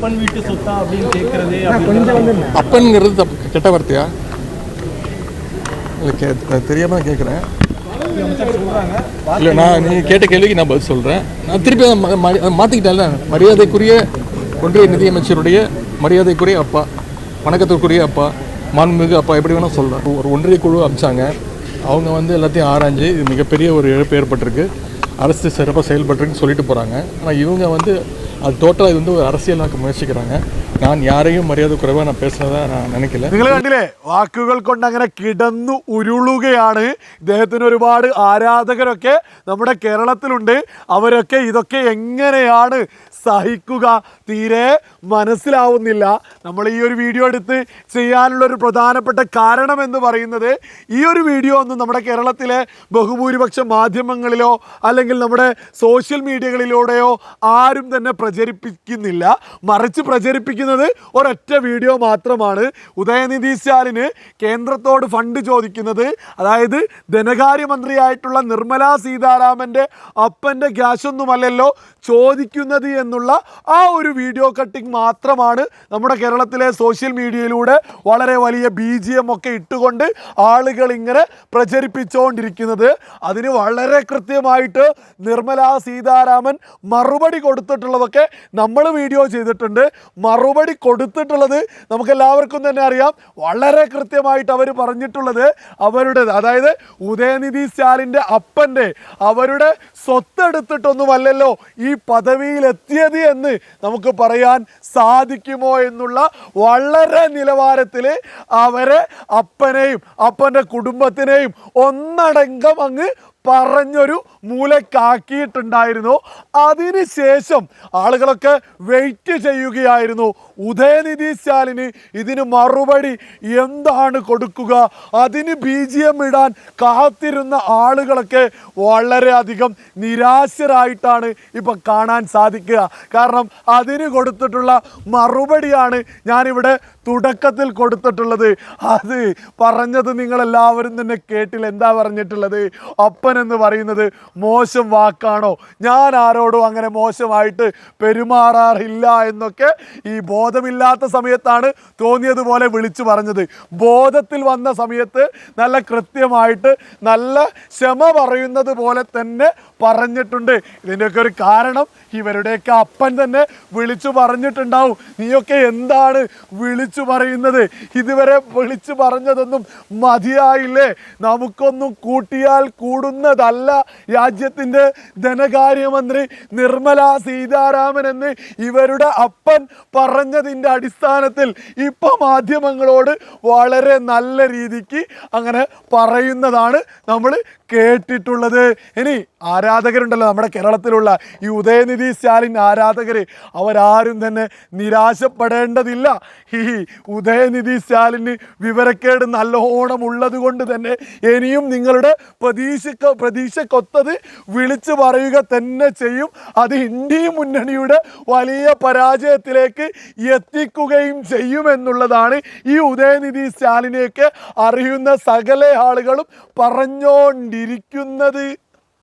அப்பன் வீட்டு சொத்தா அப்படின்னு கேட்கறதே அப்பன்ங்கிறது தப்பு கெட்ட வார்த்தையா? இல்லை கே தெரியாமல் கேட்குறேன் இல்லை நான் நீங்கள் கேட்ட கேள்விக்கு நான் பதில் சொல்கிறேன் நான் திருப்பி அதை மாற்றிக்கிட்டேன்ல மரியாதைக்குரிய ஒன்றிய நிதியமைச்சருடைய மரியாதைக்குரிய அப்பா வணக்கத்திற்குரிய அப்பா மாண்புமிகு அப்பா எப்படி வேணால் சொல்கிறேன் ஒரு ஒன்றிய குழு அமிச்சாங்க. அவங்க வந்து எல்லாத்தையும் ஆராய்ஞ்சு இது மிகப்பெரிய ஒரு இழப்பு ஏற்பட்டிருக்கு. அரசு சிறப்பாக செயல்பட்டுருக்குன்னு சொல்லிட்டு போகிறாங்க ஆனால் இவங்க வந்து அது டோட்டலாக இது வந்து ஒரு அரசியலாக்க முயற்சிக்கிறாங்க. ഞാൻ யாரையும் മര്യാദ കുറവാ ഞാൻ പേசுனதா ഞാൻ നനക്കില്ല നിങ്ങൾ കണ്ടില്ലേ? വാക്കുകൾ കൊണ്ട് അങ്ങനെ കിടന്നു ഉരുളുകയാണ്. ഇദ്ദേഹത്തിന് ഒരുപാട് ആരാധകരൊക്കെ നമ്മുടെ കേരളത്തിലുണ്ട്. അവരൊക്കെ ഇതൊക്കെ എങ്ങനെയാണ് സഹിക്കുക? തീരെ മനസ്സിലാവുന്നില്ല. നമ്മൾ ഈ ഒരു വീഡിയോ എടുത്ത് ചെയ്യാനുള്ള ഒരു പ്രധാനപ്പെട്ട കാരണം എന്ന് പറയുന്നത് ഈ ഒരു വീഡിയോ ഒന്നും നമ്മുടെ കേരളത്തിലെ ബഹുഭൂരിപക്ഷ മാധ്യമങ്ങളിലോ അല്ലെങ്കിൽ നമ്മുടെ സോഷ്യൽ മീഡിയകളിലൂടെയോ ആരും തന്നെ പ്രചരിപ്പിക്കുന്നില്ല. മറിച്ച് പ്രചരിപ്പിക്കുന്ന പ്രചരിപ്പിക്കുന്നത് ഒരൊറ്റ വീഡിയോ മാത്രമാണ്. ഉദയനിധി സ്റ്റാലിന് കേന്ദ്രത്തോട് ഫണ്ട് ചോദിക്കുന്നത് അതായത് ധനകാര്യമന്ത്രിയായിട്ടുള്ള നിർമ്മല സീതാരാമന്റെ അപ്പന്റെ ക്യാഷൊന്നുമല്ലല്ലോ ചോദിക്കുന്നത് എന്നുള്ള ആ ഒരു വീഡിയോ കട്ടിംഗ് മാത്രമാണ് നമ്മുടെ കേരളത്തിലെ സോഷ്യൽ മീഡിയയിലൂടെ വളരെ വലിയ ബി ജി എം ഒക്കെ ഇട്ടുകൊണ്ട് ആളുകൾ ഇങ്ങനെ പ്രചരിപ്പിച്ചുകൊണ്ടിരിക്കുന്നത് അതിന് വളരെ കൃത്യമായിട്ട് നിർമ്മല സീതാരാമൻ മറുപടി കൊടുത്തിട്ടുള്ളതൊക്കെ നമ്മൾ വീഡിയോ ചെയ്തിട്ടുണ്ട്. മറുപടി കൊടുത്തിട്ടുള്ളത് നമുക്ക് എല്ലാവർക്കും തന്നെ അറിയാം. വളരെ കൃത്യമായിട്ട് അവർ പറഞ്ഞിട്ടുള്ളത് അവരുടെ അതായത് ഉദയനിധി സ്റ്റാലിന്റെ അപ്പന്റെ അവരുടെ സ്വത്തെടുത്തിട്ടൊന്നുമല്ലല്ലോ ഈ പദവിയിലെത്തിയത് എന്ന് നമുക്ക് പറയാൻ സാധിക്കുമോ എന്നുള്ള വളരെ നിലവാരത്തിൽ അവരെ അപ്പനെയും അപ്പന്റെ കുടുംബത്തിനെയും ഒന്നടങ്കം അങ്ങ് പറഞ്ഞൊരു മൂലക്കാക്കിയിട്ടുണ്ടായിരുന്നു. അതിനുശേഷം ആളുകളൊക്കെ വെയിറ്റ് ചെയ്യുകയായിരുന്നു. ഉദയനിധി സ്റ്റാലിന് ഇതിന് മറുപടി എന്താണ് കൊടുക്കുക? അതിന് ബി ജി എം ഇടാൻ കാത്തിരുന്ന ആളുകളൊക്കെ വളരെയധികം നിരാശരായിട്ടാണ് ഇപ്പം കാണാൻ സാധിക്കുക. കാരണം അതിന് കൊടുത്തിട്ടുള്ള മറുപടിയാണ് ഞാനിവിടെ തുടക്കത്തിൽ കൊടുത്തിട്ടുള്ളത്. അത് പറഞ്ഞത് നിങ്ങളെല്ലാവരും തന്നെ കേട്ടില്ല. എന്താ പറഞ്ഞിട്ടുള്ളത്? അപ്പൻ എന്ന് പറയുന്നത് മോശം വാക്കാണോ? ഞാൻ ആരോടും അങ്ങനെ മോശമായിട്ട് പെരുമാറാറില്ല എന്നൊക്കെ ഈ ബോധമില്ലാത്ത സമയത്താണ് തോന്നിയതുപോലെ വിളിച്ചു പറഞ്ഞത്. ബോധത്തിൽ വന്ന സമയത്ത് നല്ല കൃത്യമായിട്ട് നല്ല ക്ഷമ പറയുന്നത് പോലെ തന്നെ പറഞ്ഞിട്ടുണ്ട്. ഇതിന്റെയൊക്കെ ഒരു കാരണം ഇവരുടെയൊക്കെ അപ്പൻ തന്നെ വിളിച്ചു പറഞ്ഞിട്ടുണ്ടാവും. നീയൊക്കെ എന്താണ് വിളിച്ചു പറയുന്നത്. ഇതുവരെ വിളിച്ചു പറഞ്ഞതൊന്നും മതിയായില്ലേ? നമുക്കൊന്നും കൂട്ടിയാൽ കൂടുന്നതല്ല. രാജ്യത്തിന്റെ ധനകാര്യമന്ത്രി നിർമ്മല സീതാരാമൻ എന്ന് ഇവരുടെ അപ്പൻ പറഞ്ഞതിന്റെ അടിസ്ഥാനത്തിൽ ഇപ്പം മാധ്യമങ്ങളോട് വളരെ നല്ല രീതിക്ക് അങ്ങനെ പറയുന്നതാണ് നമ്മൾ കേട്ടിട്ടുള്ളത്. ഇനി ആരാധകരുണ്ടല്ലോ നമ്മുടെ കേരളത്തിലുള്ള ഈ ഉദയനിധി സ്റ്റാലിൻ ആരാധകർ അവരാരും തന്നെ നിരാശപ്പെടേണ്ടതില്ല. ഈ ഉദയനിധി സ്റ്റാലിന് വിവരക്കേട് നല്ലോണം ഉള്ളത് കൊണ്ട് തന്നെ ഇനിയും നിങ്ങളുടെ പ്രതീക്ഷക്ക് പ്രതീക്ഷക്കൊത്തത് വിളിച്ചു പറയുക തന്നെ ചെയ്യും. അത് ഇന്ത്യ മുന്നണിയുടെ വലിയ പരാജയത്തിലേക്ക് എത്തിക്കുകയും ചെയ്യുമെന്നുള്ളതാണ് ഈ ഉദയനിധി സ്റ്റാലിനെയൊക്കെ അറിയുന്ന സകല ആളുകളും പറഞ്ഞുകൊണ്ടിരിക്കുന്നത്